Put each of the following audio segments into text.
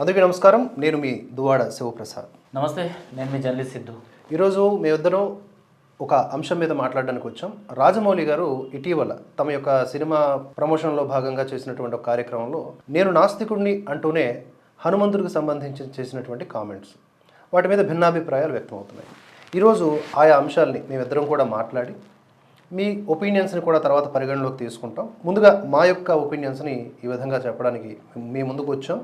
అందరికీ నమస్కారం. నేను మీ దువాడ శివప్రసాద్. నమస్తే నేను మీ జర్నలిస్ట్ సిద్ధు. ఈరోజు మేమిద్దరం ఒక అంశం మీద మాట్లాడడానికి వచ్చాం. రాజమౌళి గారు ఇటీవల తమ యొక్క సినిమా ప్రమోషన్లో భాగంగా చేసినటువంటి ఒక కార్యక్రమంలో నేను నాస్తికుడిని అంటూనే హనుమంతుడికి సంబంధించి చేసినటువంటి కామెంట్స్. వాటి మీద భిన్నాభిప్రాయాలు వ్యక్తమవుతున్నాయి. ఈరోజు ఆయా అంశాలని మేమిద్దరం కూడా మాట్లాడి మీ ఒపీనియన్స్ని కూడా తర్వాత పరిగణలోకి తీసుకుంటాం. ముందుగా మా యొక్క ఒపీనియన్స్ని ఈ విధంగా చెప్పడానికి మీ ముందుకు వచ్చాం.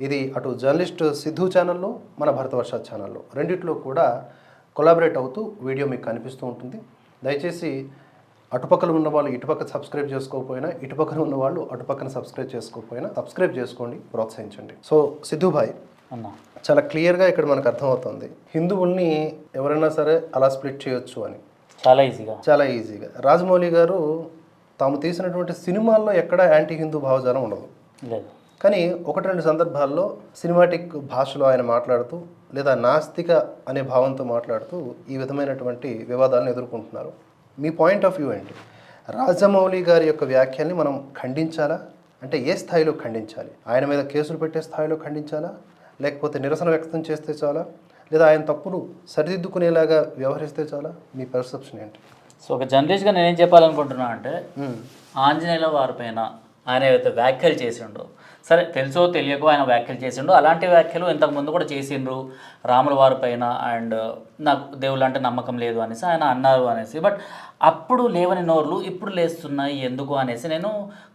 ఇది అటు జర్నలిస్ట్ సిద్ధు ఛానల్లో మన భరతవర్ష ఛానల్లో. రెండిట్లో కూడా కొలాబరేట్ అవుతూ వీడియో మీకు కనిపిస్తూ ఉంటుంది. దయచేసి అటుపక్కల ఉన్న వాళ్ళు ఇటుపక్క సబ్స్క్రైబ్ చేసుకోకపోయినా ఇటుపక్కన ఉన్న వాళ్ళు అటుపక్కన సబ్స్క్రైబ్ చేసుకోకపోయినా సబ్స్క్రైబ్ చేసుకోండి ప్రోత్సహించండి. సో సిద్ధు భాయ్ అన్న. చాలా క్లియర్గా ఇక్కడ మనకు అర్థమవుతుంది. హిందువుల్ని ఎవరైనా సరే అలా స్ప్లిట్ చేయొచ్చు అని. చాలా ఈజీగా. చాలా ఈజీగా. రాజమౌళి గారు తాము తీసినటువంటి సినిమాల్లో ఎక్కడ యాంటీ హిందూ భావజాలం ఉండదు. లేదు. కానీ ఒకటి రెండు సందర్భాల్లో సినిమాటిక్ భాషలో ఆయన మాట్లాడుతూ లేదా నాస్తిక అనే భావంతో మాట్లాడుతూ ఈ విధమైనటువంటి వివాదాలను ఎదుర్కొంటున్నారు. మీ పాయింట్ ఆఫ్ వ్యూ ఏంటి? రాజమౌళి గారి యొక్క వ్యాఖ్యల్ని మనం ఖండించాలా? అంటే ఏ స్థాయిలో ఖండించాలి? ఆయన మీద కేసులు పెట్టే స్థాయిలో ఖండించాలా? లేకపోతే నిరసన వ్యక్తం చేస్తే చాలా? లేదా ఆయన తప్పును సరిదిద్దుకునేలాగా వ్యవహరిస్తే చాలా? మీ పర్సెప్షన్ ఏంటి? సో ఒక జర్నలిస్ట్గా నేనేం చెప్పాలనుకుంటున్నా అంటే ఆంజనేయుల వారిపైన ఆయన ఏవైతే వ్యాఖ్యలు చేసిండో సరే తెలుసో తెలియకో ఆయన వ్యాఖ్యలు చేసిండు. అలాంటి వ్యాఖ్యలు ఇంతకుముందు కూడా చేసిండ్రు రాముల వారి పైన అండ్ నాకు దేవుళ్ళు అంటే నమ్మకం లేదు అనేసి ఆయన అన్నారు అనేసి. బట్ అప్పుడు లేవని నోర్లు ఇప్పుడు లేస్తున్నాయి ఎందుకు అనేసి నేను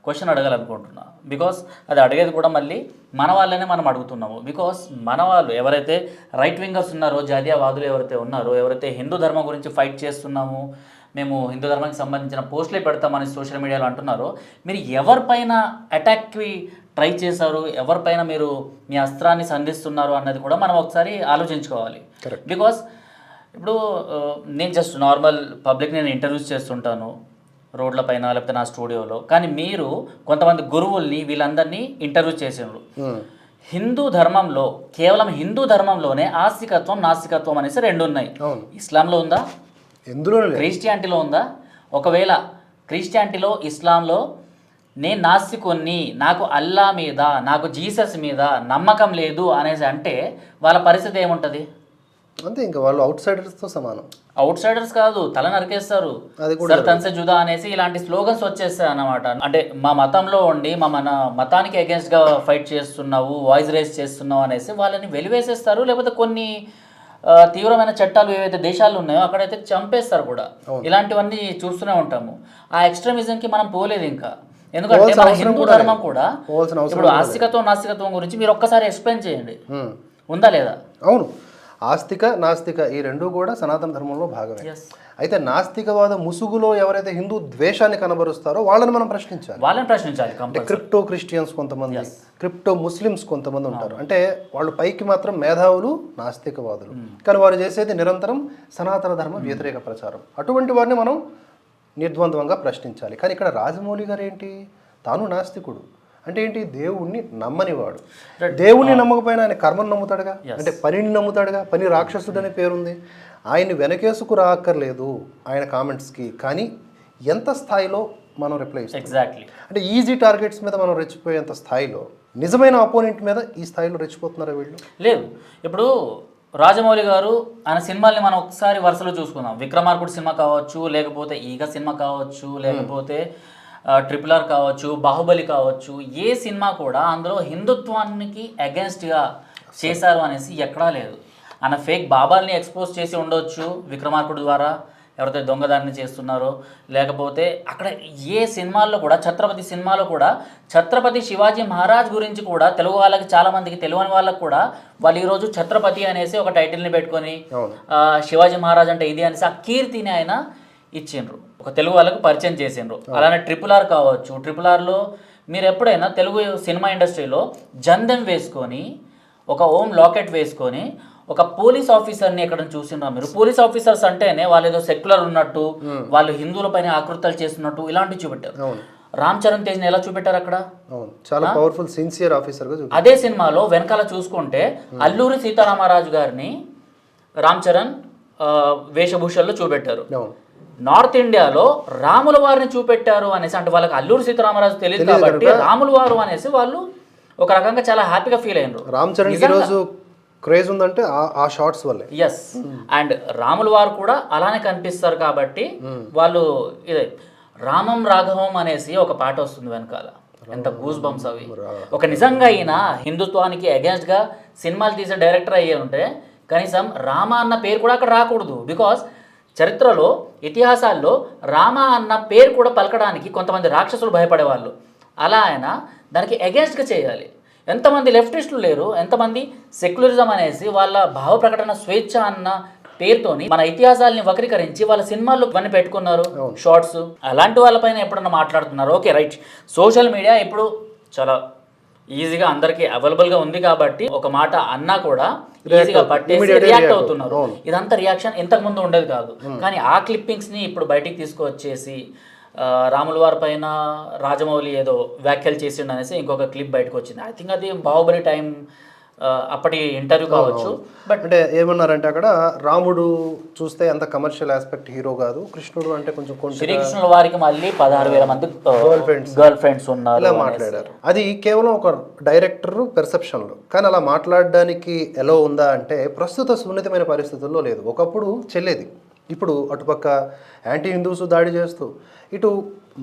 క్వశ్చన్ అడగాలనుకుంటున్నా. బికాస్ అది అడిగేది కూడా మళ్ళీ మన వాళ్ళనే మనం అడుగుతున్నాము. బికాస్ మన వాళ్ళు ఎవరైతే రైట్ వింగర్స్ ఉన్నారో జాతీయవాదులు ఎవరైతే ఉన్నారో ఎవరైతే హిందూ ధర్మం గురించి ఫైట్ చేస్తున్నాము మేము హిందూ ధర్మానికి సంబంధించిన పోస్టులే పెడతామని సోషల్ మీడియాలో అంటున్నారో మీరు ఎవరిపైన అటాక్కి ట్రై చేశారు ఎవరిపైన మీరు మీ అస్త్రాన్ని సంధిస్తున్నారు అన్నది కూడా మనం ఒకసారి ఆలోచించుకోవాలి. బికాస్ ఇప్పుడు నేను జస్ట్ నార్మల్ పబ్లిక్ నేను ఇంటర్వ్యూస్ చేస్తుంటాను రోడ్ల పైన లేకపోతే నా స్టూడియోలో. కానీ మీరు కొంతమంది గురువుల్ని వీళ్ళందరినీ ఇంటర్వ్యూ చేసినారు హిందూ ధర్మంలో కేవలం హిందూ ధర్మంలోనే ఆస్తికత్వం నాస్తికత్వం అనేసి రెండు ఉన్నాయి. ఇస్లాంలో ఉందా? ఎందులోనే లేదు. క్రిస్టియానిటీలో ఉందా? ఒకవేళ క్రిస్టియానిటీలో ఇస్లాంలో నేను నాస్తికున్ని నాకు అల్లా మీద నాకు జీసస్ మీద నమ్మకం లేదు అనేసి అంటే వాళ్ళ పరిస్థితి ఏముంటుంది? అంతే ఇంకా వాళ్ళు అవుట్ సైడర్స్తో సమానం. అవుట్ సైడర్స్ కాదు తల నరికేస్తారు. అది కూడా సర్ తన్సే జుదా అనేసి ఇలాంటి స్లోగన్స్ వచ్చేస్తాయి అన్నమాట అంటే మా మతంలో ఉండి మా మన మతానికి against గా ఫైట్ చేస్తున్నావు వాయిస్ రేస్ చేస్తున్నావు అనేసి వాళ్ళని వెలివేసేస్తారు. లేకపోతే కొన్ని తీవ్రమైన చట్టాలు ఏవైతే దేశాలు ఉన్నాయో అక్కడైతే చంపేస్తారు కూడా. ఇలాంటివన్నీ చూస్తూనే ఉంటాము. ఆ extremism కి మనం పోలేదు ఇంకా. ఎందుకంటే మన హిందూ ధర్మం కూడా ఇప్పుడు ఆస్తికత్వం నాస్తికత్వం గురించి మీరు ఒక్కసారి ఎక్స్ప్లెయిన్ చేయండి. ఉందా లేదా? అవును. ఆస్తిక నాస్తిక ఈ రెండు కూడా సనాతన ధర్మంలో భాగమే. అయితే నాస్తికవాద ముసుగులో ఎవరైతే హిందూ ద్వేషాన్ని కనబరుస్తారో వాళ్ళని మనం ప్రశ్నించాలి. వాళ్ళని ప్రశ్నించాలి అంటే క్రిప్టో క్రిస్టియన్స్ కొంతమంది క్రిప్టో ముస్లిమ్స్ కొంతమంది ఉంటారు. అంటే వాళ్ళు పైకి మాత్రం మేధావులు నాస్తికవాదులు. కానీ వారు చేసేది నిరంతరం సనాతన ధర్మ వ్యతిరేక ప్రచారం. అటువంటి వారిని మనం నిర్ద్వంద్వంగా ప్రశ్నించాలి. కానీ ఇక్కడ రాజమౌళి గారు ఏంటి తాను నాస్తికుడు. అంటే ఏంటి? దేవుణ్ణి నమ్మనివాడు. దేవుణ్ణి నమ్మకపోయినా ఆయన కర్మను నమ్ముతాడుగా? అంటే పనిని నమ్ముతాడుగా? పని రాక్షసుడు అనే పేరుంది. ఆయన్ని వెనకేసుకు రాక్కర్లేదు ఆయన కామెంట్స్కి. కానీ ఎంత స్థాయిలో మనం రిప్లై ఇస్తాం ఎగ్జాక్ట్లీ అంటే ఈజీ టార్గెట్స్ మీద మనం రెచ్చిపోయేంత స్థాయిలో నిజమైన అపోనెంట్ మీద ఈ స్థాయిలో రెచ్చిపోతున్నారా వీళ్ళు? లేదు. ఇప్పుడు రాజమౌళి గారు ఆయన సినిమాల్ని మనం ఒకసారి వరుసలో చూసుకుందాం. విక్రమార్కుడు సినిమా కావచ్చు లేకపోతే ఈగ సినిమా కావచ్చు లేకపోతే ట్రిపుల్ ఆర్ కావచ్చు బాహుబలి కావచ్చు ఏ సినిమా కూడా అందులో హిందుత్వానికి అగెన్స్ట్గా చేశారు అనేసి ఎక్కడా లేదు. ఆయన ఫేక్ బాబాల్ని ఎక్స్పోజ్ చేసి ఉండొచ్చు విక్రమార్కుడు ద్వారా. ఎవరైతే దొంగదారిని చేస్తున్నారో లేకపోతే అక్కడ ఏ సినిమాల్లో కూడా ఛత్రపతి సినిమాలో కూడా ఛత్రపతి శివాజీ మహారాజ్ గురించి కూడా తెలుగు వాళ్ళకి చాలా మందికి తెలియని వాళ్ళకి కూడా వాళ్ళు ఈరోజు ఛత్రపతి అనేసి ఒక టైటిల్ని పెట్టుకొని శివాజీ మహారాజ్ అంటే ఇది అనేసి ఆ కీర్తిని ఆయన ఇచ్చిండ్రు. ఒక తెలుగు వాళ్ళకు పరిచయం చేసిండ్రు. అలానే ట్రిపుల్ ఆర్ కావచ్చు ట్రిపుల్ ఆర్లో మీరు ఎప్పుడైనా తెలుగు సినిమా ఇండస్ట్రీలో జందెం వేసుకొని ఒక ఓం లాకెట్ వేసుకొని ఒక పోలీస్ ఆఫీసర్ని ఎక్కడ చూసిండ్రా మీరు? పోలీస్ ఆఫీసర్స్ అంటేనే వాళ్ళు ఏదో సెక్యులర్ ఉన్నట్టు వాళ్ళు హిందువులపైన ఆకృతాలు చేస్తున్నట్టు ఇలాంటివి చూపెట్టారు. రామ్ చరణ్ తేజ్ని ఎలా చూపెట్టారు అక్కడ? చాలా పవర్ఫుల్ సిన్సియర్ ఆఫీసర్గా చూపి అదే సినిమాలో వెనకాల చూసుకుంటే అల్లూరి సీతారామరాజు గారిని రామ్ చరణ్ వేషభూషల్లో చూపెట్టారు. నార్త్ ఇండియాలో రాముల వారిని చూపెట్టారు అనేసి అంటే వాళ్ళకి అల్లూరి సీతారామరాజు తెలియదు కాబట్టి రాముల వారు అనేసి వాళ్ళు ఒక రకంగా చాలా హ్యాపీగా ఫీల్ అయినరు. రామ్ చరణ్ ఈరోజు క్రేజ్ ఉందంటే ఆ- షార్ట్స్ వల్లే. ఎస్ అండ్ రాముల వారు కూడా అలానే కనిపిస్తారు కాబట్టి వాళ్ళు ఇదే రామం రాఘవం అనేసి ఒక పాట వస్తుంది వెనకాల. ఎంత గూస్ బంప్స్ అవి. ఒక నిజంగా ఈయన హిందుత్వానికి against గా సినిమాలు తీసే డైరెక్టర్ అయ్యే ఉంటే కనీసం రామ అన్న పేరు కూడా అక్కడ రాకూడదు. బికాస్ చరిత్రలో ఇతిహాసాల్లో రామ అన్న పేరు కూడా పలకడానికి కొంతమంది రాక్షసులు భయపడేవాళ్ళు. అలా ఆయన దానికి against గా చేయాలి. ఎంతమంది లెఫ్టిస్టులు లేరు ఎంతమంది సెక్యులరిజం అనేసి వాళ్ళ భావ ప్రకటన స్వేచ్ఛ అన్న పేరుతోని మన ఇతిహాసాలని వక్రీకరించి వాళ్ళ సినిమాల్లో ఇవన్నీ పెట్టుకున్నారు. షార్ట్స్. అలాంటి వాళ్ళపైన ఎప్పుడన్నా మాట్లాడుతున్నారు? Okay right. సోషల్ మీడియా ఇప్పుడు చాలా ఈజీగా అందరికీ అవైలబుల్గా ఉంది కాబట్టి ఒక మాట అన్నా కూడా ఈజీగా పట్టేసి రియాక్ట్ అవుతున్నారు. ఇదంతా రియాక్షన్ ఇంతకు ముందు ఉండేది కాదు. కానీ ఆ క్లిప్పింగ్స్ని ఇప్పుడు బయటికి తీసుకువచ్చేసి రాముల వారి పైన రాజమౌళి ఏదో వ్యాఖ్యలు చేసిండు అనేసి ఇంకొక క్లిప్ బయటకు వచ్చింది. ఐ థింక్ అది బాహుబలి టైం అప్పటి ఇంటర్వ్యూ కావచ్చు. బట్ అంటే ఏమన్నారంటే అక్కడ రాముడు చూస్తే అంత కమర్షియల్ ఆస్పెక్ట్ హీరో కాదు కృష్ణుడు అంటే కొంచెం శ్రీకృష్ణుల వారికి మళ్ళీ పదహారు వేల మంది friends. గర్ల్ ఫ్రెండ్స్ ఉన్నారు ఇలా. మాట్లాడారు. అది కేవలం ఒక డైరెక్టర్ పెర్సెప్షన్లో కానీ అలా మాట్లాడడానికి ఎలా ఉందా అంటే ప్రస్తుత సున్నితమైన పరిస్థితుల్లో లేదు. ఒకప్పుడు చెల్లేది. ఇప్పుడు అటుపక్క యాంటీ హిందూస్ దాడి చేస్తూ ఇటు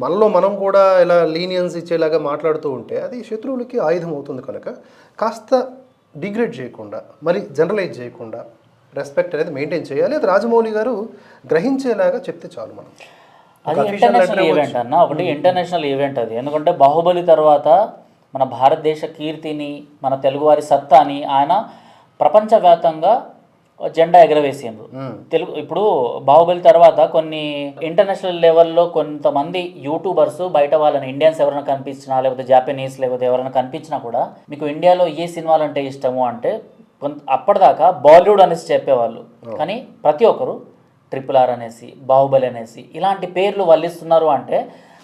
మనలో మనం కూడా ఇలా లీనియన్స్ ఇచ్చేలాగా మాట్లాడుతూ ఉంటే అది శత్రువులకి ఆయుధం అవుతుంది కనుక కాస్త డిగ్రేడ్ చేయకుండా మరి జనరలైజ్ చేయకుండా రెస్పెక్ట్ అనేది మెయింటైన్ చేయాలి. అది రాజమౌళి గారు గ్రహించేలాగా చెప్తే చాలు మనం. అది ఇంటర్నేషనల్ ఈవెంట్ అన్న ఒకటి ఇంటర్నేషనల్ ఈవెంట్ అది. ఎందుకంటే బాహుబలి తర్వాత మన భారతదేశ కీర్తిని మన తెలుగువారి సత్తాని ఆయన ప్రపంచవ్యాప్తంగా జెండా ఎగరవేసిండ్రు. తెలుగు ఇప్పుడు బాహుబలి తర్వాత కొన్ని ఇంటర్నేషనల్ లెవెల్లో కొంతమంది యూట్యూబర్స్ బయట వాళ్ళని ఇండియన్స్ ఎవరైనా కనిపించినా లేకపోతే జాపనీస్ లేకపోతే ఎవరైనా కనిపించినా కూడా మీకు ఇండియాలో ఏ సినిమాలు అంటే ఇష్టము అంటే కొంత అప్పటిదాకా బాలీవుడ్ అనేసి చెప్పేవాళ్ళు. కానీ ప్రతి ఒక్కరు ట్రిపుల్ ఆర్ అనేసి బాహుబలి అనేసి ఇలాంటి పేర్లు వల్లిస్తున్నారు అంటే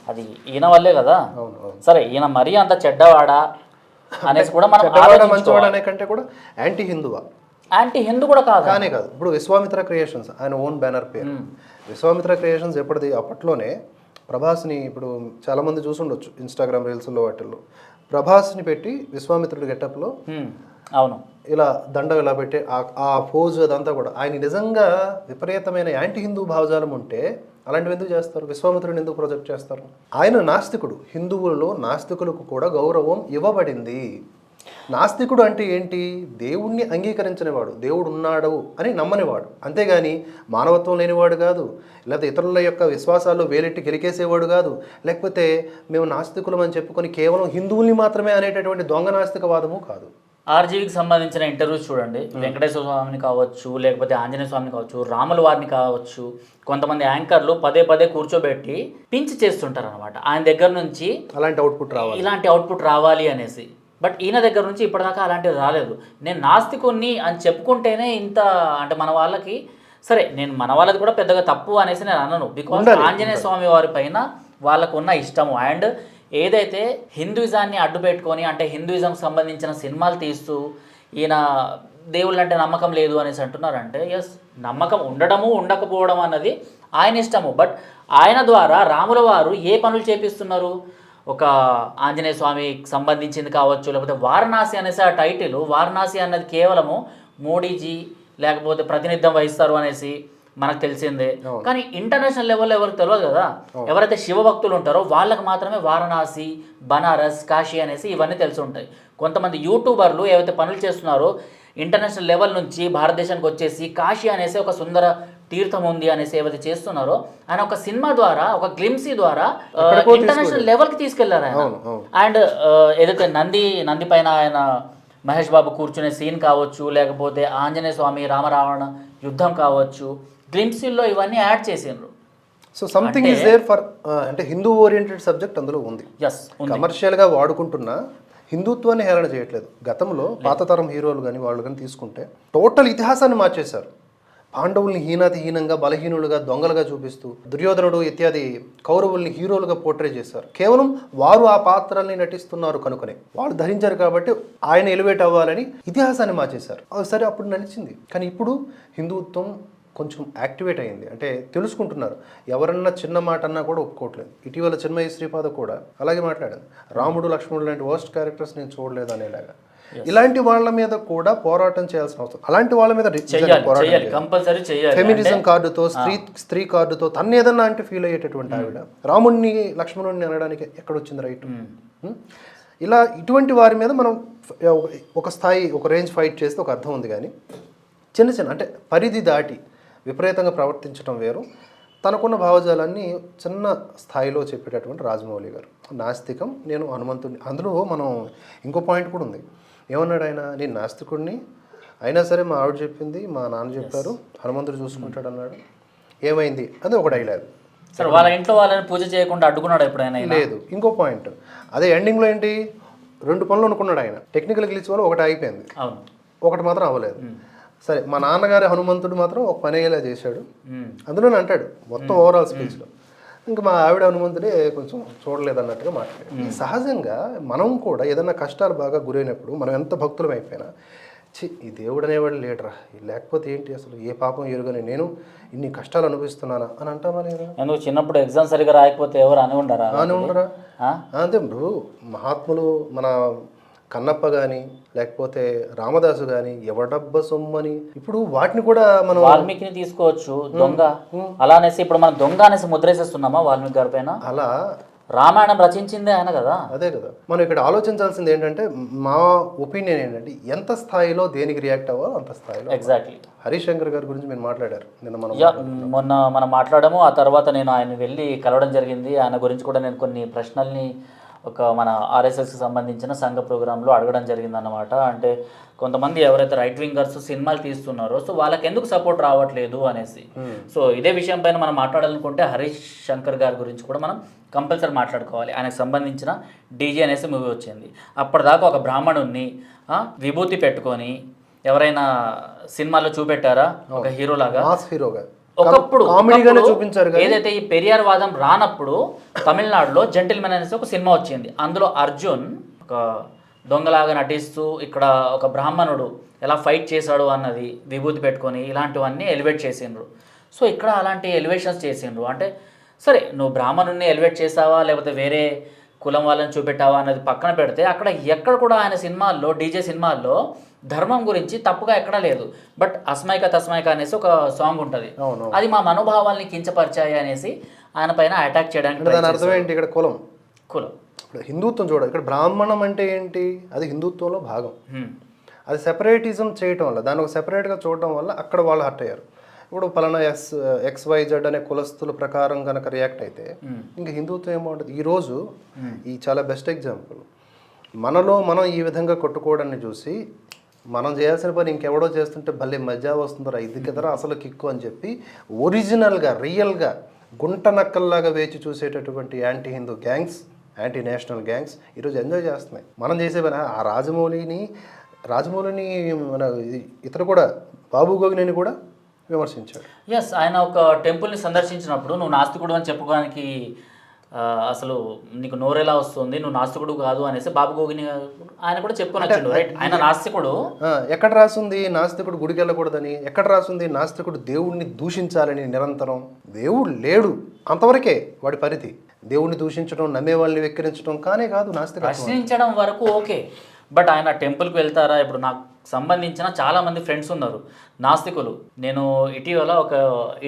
అది ఈయన వల్లే కదా. సరే ఈయన మరీ అంత చెడ్డవాడా అనేసి కూడా మనం కంటే కూడా యాంటీ హిందువా? యాంటీ హిందూ కూడా కాదు కానే కాదు. ఇప్పుడు విశ్వామిత్ర క్రియేషన్స్ ఆయన ఓన్ బ్యానర్ పేరు. విశ్వామిత్ర క్రియేషన్స్ ఎప్పటిది? అప్పట్లోనే ప్రభాస్ని ఇప్పుడు చాలామంది చూసుండొచ్చు ఇన్స్టాగ్రామ్ రీల్స్లో వాటిల్లో. ప్రభాస్ని పెట్టి విశ్వామిత్రుడి గెటప్లో అవును. ఇలా దండం ఇలా పెట్టి ఆ- ఆ పోజ్ అదంతా కూడా. ఆయన నిజంగా విపరీతమైన యాంటీ హిందూ భావజాలం ఉంటే అలాంటివి ఎందుకు చేస్తారు? విశ్వామిత్రుడిని ఎందుకు ప్రొజెక్ట్ చేస్తారు? ఆయన నాస్తికుడు. హిందువులలో నాస్తికులకు కూడా గౌరవం ఇవ్వబడింది. నాస్తికుడు అంటే ఏంటి? దేవుణ్ణి అంగీకరించనివాడు దేవుడు ఉన్నాడు అని నమ్మనివాడు. అంతేగాని మానవత్వం లేనివాడు కాదు లేకపోతే ఇతరుల యొక్క విశ్వాసాలు వేలెట్టి గెలికేసేవాడు కాదు లేకపోతే మేము నాస్తికులం అని చెప్పుకొని కేవలం హిందువుల్ని మాత్రమే అనేటటువంటి దొంగ నాస్తికవాదము కాదు. ఆర్జీవికి సంబంధించిన ఇంటర్వ్యూస్ చూడండి. వెంకటేశ్వర స్వామిని కావచ్చు లేకపోతే ఆంజనేయ స్వామిని కావచ్చు రాముల వారిని కావచ్చు కొంతమంది యాంకర్లు పదే పదే కూర్చోబెట్టి పించ్ చేస్తుంటారు అనమాట ఆయన దగ్గర నుంచి అలాంటి అవుట్పుట్ రావాలి. ఇలాంటి అవుట్పుట్ రావాలి అనేసి. బట్ ఈయన దగ్గర నుంచి ఇప్పటిదాకా అలాంటిది రాలేదు. నేను నాస్తికుణ్ణి అని చెప్పుకుంటేనే ఇంత అంటే మన వాళ్ళకి సరే నేను మన వాళ్ళది కూడా పెద్దగా తప్పు అనేసి నేను అనను. బికాస్ ఆంజనేయ స్వామి వారి పైన వాళ్ళకు ఉన్న ఇష్టము. అండ్ ఏదైతే హిందూయిజాన్ని అడ్డు పెట్టుకొని అంటే హిందూయిజం సంబంధించిన సినిమాలు తీస్తూ ఈయన దేవుళ్ళు అంటే నమ్మకం లేదు అనేసి అంటున్నారంటే ఎస్ నమ్మకం ఉండడము ఉండకపోవడం అన్నది ఆయన ఇష్టము. బట్ ఆయన ద్వారా రాముల వారు ఏ పనులు చేపిస్తున్నారు? ఒక ఆంజనేయ స్వామికి సంబంధించింది కావచ్చు లేకపోతే వారణాసి అనేసి ఆ టైటిల్ వారణాసి అన్నది కేవలము మోడీజీ లేకపోతే ప్రాతినిధ్యం వహిస్తారు అనేసి మనకు తెలిసిందే. కానీ ఇంటర్నేషనల్ లెవెల్లో ఎవరికి తెలియదు కదా? ఎవరైతే శివభక్తులు ఉంటారో వాళ్ళకి మాత్రమే వారణాసి బనారస్ కాశీ అనేసి ఇవన్నీ తెలిసి ఉంటాయి. కొంతమంది యూట్యూబర్లు ఏవైతే పనులు చేస్తున్నారో ఇంటర్నేషనల్ లెవెల్ నుంచి భారతదేశానికి వచ్చేసి కాశీ అనేసి ఒక సుందర తీర్థం ఉంది అనేసి ఏవైతే చేస్తున్నారో ఆయన ఒక సినిమా ద్వారా ఒక గ్లిమ్సీ ద్వారా ఇంటర్నేషనల్ లెవెల్కి తీసుకెళ్ళారు ఆయన. అండ్ ఏదైతే నంది నంది పైన ఆయన మహేష్ బాబు కూర్చునే సీన్ కావచ్చు లేకపోతే ఆంజనేయ స్వామి రామరావణ యుద్ధం కావచ్చు గ్లిమ్సీల్లో ఇవన్నీ యాడ్ చేసిండ్రు. So something is there for అంటే హిందూ ఓరియంటెడ్ సబ్జెక్ట్ అందులో ఉంది. ఎస్ కమర్షియల్గా వాడుకుంటున్న హిందుత్వాన్ని హేళన చేయట్లేదు. గతంలో పాతతరం హీరోలు కానీ వాళ్ళు కానీ తీసుకుంటే టోటల్ ఇతిహాసాన్ని మార్చేశారు. పాండవుల్ని హీనాతిహీనంగా బలహీనులుగా దొంగలుగా చూపిస్తూ దుర్యోధనుడు ఇత్యాది కౌరవుల్ని హీరోలుగా పోర్ట్రే చేశారు. కేవలం వారు ఆ పాత్రల్ని నటిస్తున్నారు కనుకనే. వాళ్ళు ధరించారు కాబట్టి ఆయన ఎలివేట్ అవ్వాలని ఇతిహాసాన్ని మార్చేశారు. అది సరే అప్పుడు నడిచింది. కానీ ఇప్పుడు హిందుత్వం కొంచెం యాక్టివేట్ అయింది అంటే తెలుసుకుంటున్నారు. ఎవరన్నా చిన్న మాట అన్నా కూడా ఒప్పుకోవట్లేదు. ఇటీవల చిన్మయ శ్రీపాద కూడా అలాగే మాట్లాడాను రాముడు లక్ష్మణుడు లాంటి వర్స్ట్ క్యారెక్టర్స్ నేను చూడలేదు అనేలాగా. ఇలాంటి వాళ్ళ మీద కూడా పోరాటం చేయాల్సిన అవసరం. అలాంటి వాళ్ళ మీద ఫెమినిజం కార్డుతో స్త్రీ స్త్రీ కార్డుతో తను ఏదన్నా అంటే ఫీల్ అయ్యేటటువంటి ఆవిడ. రాముణ్ణి లక్ష్మణుడిని అనడానికి ఎక్కడొచ్చింది రైట్ ఇలా ఇటువంటి వారి మీద మనం ఒక స్థాయి ఒక రేంజ్ ఫైట్ చేస్తే ఒక అర్థం ఉంది కానీ చిన్న చిన్న అంటే పరిధి దాటి విపరీతంగా ప్రవర్తించడం వేరు. తనకున్న భావజాలాన్ని చిన్న స్థాయిలో చెప్పేటటువంటి రాజమౌళి గారు. నాస్తికం నేను హనుమంతుడిని అందులో మనం ఇంకో పాయింట్ కూడా ఉంది. ఏమన్నాడు ఆయన? నేను నాస్తికుడిని అయినా సరే మా ఆవిడ చెప్పింది మా నాన్న చెప్పారు హనుమంతుడు చూసుకుంటాడు అన్నాడు. ఏమైంది? అది ఒక డైలాగ్. సరే వాళ్ళ ఇంట్లో వాళ్ళని పూజ చేయకుండా అడ్డుకున్నాడు ఎప్పుడైనా? లేదు. ఇంకో పాయింట్. అదే ఎండింగ్లో ఏంటి? రెండు పనులు అనుకున్నాడు ఆయన. టెక్నికల్ గ్లిచ్ వల్ల ఒకటి అయిపోయింది ఒకటి మాత్రం అవ్వలేదు. సరే మా నాన్నగారి హనుమంతుడు మాత్రం ఒక పని అయ్యేలా చేశాడు. అందులోనే అంటాడు మొత్తం ఓవరాల్ స్పీచ్లో ఇంకా మా ఆవిడ హనుమంతుడే కొంచెం చూడలేదు అన్నట్టుగా మాట్లాడాడు సహజంగా మనం కూడా ఏదైనా కష్టాలు బాగా గురైనప్పుడు మనం ఎంత భక్తులం అయిపోయినా చి ఈ దేవుడు అనేవాడు లేడరా. లేకపోతే ఏంటి అసలు? ఏ పాపం ఎరుగని నేను ఇన్ని కష్టాలు అనుభవిస్తున్నానా అని అంటామా లేదా? చిన్నప్పుడు ఎగ్జామ్ సరిగా రాయకపోతే ఎవరు అని ఉండరా? అని ఉండరా? అంతే బ్రో. మహాత్ములు మన కన్నప్ప కానీ లేకపోతే రామదాసు కానీ ఎవడబ్బ సొమ్మని? ఇప్పుడు వాటిని కూడా మనం వాల్మీకిని తీసుకోవచ్చు దొంగ. అలా అనేసి ఇప్పుడు మనం దొంగ అనేసి ముద్రేసేస్తున్నామా వాల్మీకి గారి పైన? అలా. రామాయణం రచించిందే ఆయన కదా? అదే కదా. మనం ఇక్కడ ఆలోచించాల్సింది ఏంటంటే మా ఒపీనియన్ ఏంటంటే ఎంత స్థాయిలో దేనికి రియాక్ట్ అవ్వాలో అంత స్థాయిలో ఎగ్జాక్ట్లీ హరీష్ శంకర్ గారి గురించి మీరు మాట్లాడారు. నిన్న మనం మొన్న మనం మాట్లాడము ఆ తర్వాత నేను ఆయన వెళ్ళి కలవడం జరిగింది. ఆయన గురించి కూడా నేను కొన్ని ప్రశ్నల్ని ఒక మన ఆర్ఎస్ఎస్కి సంబంధించిన సంఘ ప్రోగ్రాంలో అడగడం జరిగింది అన్నమాట అంటే కొంతమంది ఎవరైతే రైట్ వింగర్స్ సినిమాలు తీస్తున్నారో సో వాళ్ళకి ఎందుకు సపోర్ట్ రావట్లేదు అనేసి. సో ఇదే విషయం పైన మనం మాట్లాడాలనుకుంటే హరీష్ శంకర్ గారి గురించి కూడా మనం కంపల్సరీ మాట్లాడుకోవాలి. ఆయనకు సంబంధించిన డీజే అనేసి మూవీ వచ్చింది. అప్పటిదాకా ఒక బ్రాహ్మణుణ్ణి విభూతి పెట్టుకొని ఎవరైనా సినిమాలో చూపెట్టారా? ఒక హీరోలాగా హీరోగా ఒకప్పుడు కామెడీగానే చూపించారు ఏదైతే ఈ పెరియార్ వాదం రానప్పుడు తమిళనాడులో జెంటిల్మెన్ అనేసి ఒక సినిమా వచ్చింది. అందులో అర్జున్ ఒక దొంగలాగా నటిస్తూ ఇక్కడ ఒక బ్రాహ్మణుడు ఎలా ఫైట్ చేశాడు అన్నది విభూతి పెట్టుకొని ఇలాంటివన్నీ ఎలివేట్ చేసిండ్రు. సో ఇక్కడ అలాంటి ఎలివేషన్స్ చేసిండ్రు. అంటే సరే నువ్వు బ్రాహ్మణుడిని ఎలివేట్ చేసావా లేకపోతే వేరే కులం వాళ్ళని చూపెట్టావా? అన్నది పక్కన పెడితే అక్కడ ఎక్కడ కూడా ఆయన సినిమాల్లో డీజే సినిమాల్లో ధర్మం గురించి తప్పుగా ఎక్కడా లేదు. బట్ అస్మైక తస్మైక అనేసి ఒక సాంగ్ ఉంటుంది. అవును అది మా మనోభావాల్ని కించపరిచాయి అనేసి ఆయన పైన అటాక్ చేయడానికి అంటే try దాని అర్థం ఏంటి? ఇక్కడ కులం. కులం. ఇప్పుడు హిందుత్వం చూడ ఇక్కడ బ్రాహ్మణం అంటే ఏంటి? అది హిందుత్వంలో భాగం. అది సెపరేటిజం చేయటం వల్ల దాన్ని ఒక సెపరేట్గా చూడటం వల్ల అక్కడ వాళ్ళు హర్ట్ అయ్యారు. ఇప్పుడు పలానా ఎక్స్ ఎక్స్ వై జెడ్ అనే కులస్తుల ప్రకారం కనుక రియాక్ట్ అయితే ఇంకా హిందుత్వం ఏమవుతుంది ఈరోజు ఈ చాలా బెస్ట్ ఎగ్జాంపుల్ మనలో మనం ఈ విధంగా కొట్టుకోవడాన్ని చూసి మనం చేయాల్సిన పని ఇంకెవడో చేస్తుంటే భలే మజా వస్తుందిరా ఇది కదరా అసలు కిక్కు అని చెప్పి ఒరిజినల్గా రియల్గా గుంట నక్కల్లాగా వేచి చూసేటటువంటి anti Hindu gangs anti national gangs ఈరోజు ఎంజాయ్ చేస్తున్నాయి. మనం చేసే పని ఆ రాజమౌళిని రాజమౌళిని మన ఇతరు కూడా బాబు గోగినేని కూడా విమర్శించాడు. ఎస్ ఆయన ఒక టెంపుల్ని సందర్శించినప్పుడు నువ్వు నాస్తికుడు అని చెప్పుకోవడానికి అసలు నీకు నోరెలా వస్తుంది నువ్వు నాస్తికుడు కాదు అనేసి బాబు గోగిని ఆయన కూడా చెప్పుకొని వచ్చిండు రైట్? ఆయన నాస్తికుడు. ఎక్కడ రాసుంది నాస్తికుడు గుడికి వెళ్ళకూడదని? ఎక్కడ రాసుంది నాస్తికుడు దేవుణ్ణి దూషించాలని నిరంతరం? దేవుడు లేడు అంతవరకే వాడి పరిధి. దేవుణ్ణి దూషించడం నమ్మే వాళ్ళని వెక్కిరించడం కానే కాదు నాస్తికత్వం. ప్రశ్నించడం వరకు ఓకే. బట్ ఆయన టెంపుల్కి వెళ్తారా? ఇప్పుడు నాకు సంబంధించిన చాలా మంది ఫ్రెండ్స్ ఉన్నారు. నాస్తికులు. నేను ఇటీవల ఒక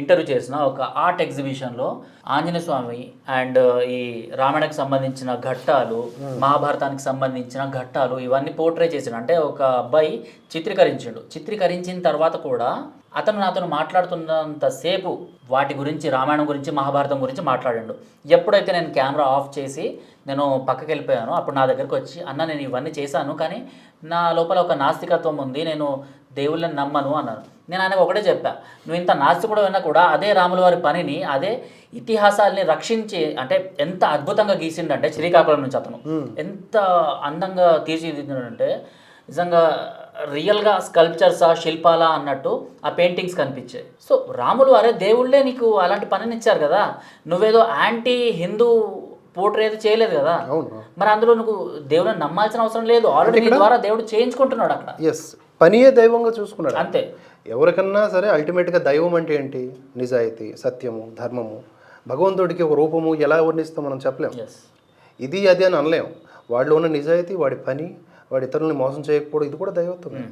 ఇంటర్వ్యూ చేసిన ఒక ఆర్ట్ ఎగ్జిబిషన్లో ఆంజనేయ స్వామి అండ్ ఈ రామాయణకి సంబంధించిన ఘట్టాలు మహాభారతానికి సంబంధించిన ఘట్టాలు ఇవన్నీ పోర్ట్రే చేసిన అంటే ఒక అబ్బాయి చిత్రీకరించాడు. చిత్రీకరించిన తర్వాత కూడా అతను నాతో మాట్లాడుతున్నంతసేపు వాటి గురించి రామాయణం గురించి మహాభారతం గురించి మాట్లాడాడు. ఎప్పుడైతే నేను కెమెరా ఆఫ్ చేసి నేను పక్కకి వెళ్ళిపోయాను అప్పుడు నా దగ్గరికి వచ్చి అన్న నేను ఇవన్నీ చేశాను కానీ నా లోపల ఒక నాస్తికత్వం ఉంది నేను దేవుళ్ళని నమ్మను అన్నాను నేను ఆయనకు ఒకటే చెప్పా నువ్వు ఇంత నాస్తికుడు అయినా కూడా అదే రాముల వారి పనిని అదే ఇతిహాసాల్ని రక్షించి అంటే ఎంత అద్భుతంగా గీసిండంటే శ్రీకాకుళం నుంచి అతను. ఎంత అందంగా తీర్చిదిద్దాడంటే నిజంగా రియల్గా స్కల్ప్చర్సా శిల్పాలా అన్నట్టు ఆ పెయింటింగ్స్ కనిపించాయి. సో రాములు అరే దేవుళ్ళే నీకు అలాంటి పనిని ఇచ్చారు కదా నువ్వేదో యాంటీ హిందూ పోర్ట్రేట్ చేయలేదు కదా అవును. మరి అందులో నువ్వు దేవుడిని నమ్మాల్సిన అవసరం లేదు. ఆల్రెడీ ద్వారా దేవుడు చేయించుకుంటున్నాడు అక్కడ. ఎస్ పనియే దైవంగా చూసుకున్నాడు. అంతే. ఎవరికన్నా సరే అల్టిమేట్గా దైవం అంటే ఏంటి? నిజాయితీ సత్యము ధర్మము. భగవంతుడికి ఒక రూపము ఎలా వర్ణిస్తాం మనం చెప్పలేం. ఎస్ ఇది అది అని అనలేం. వాడిలో ఉన్న నిజాయితీ వాడి పని వాడి ఇతరుల్ని మోసం చేయకపోవడం ఇది కూడా దైవత్వమే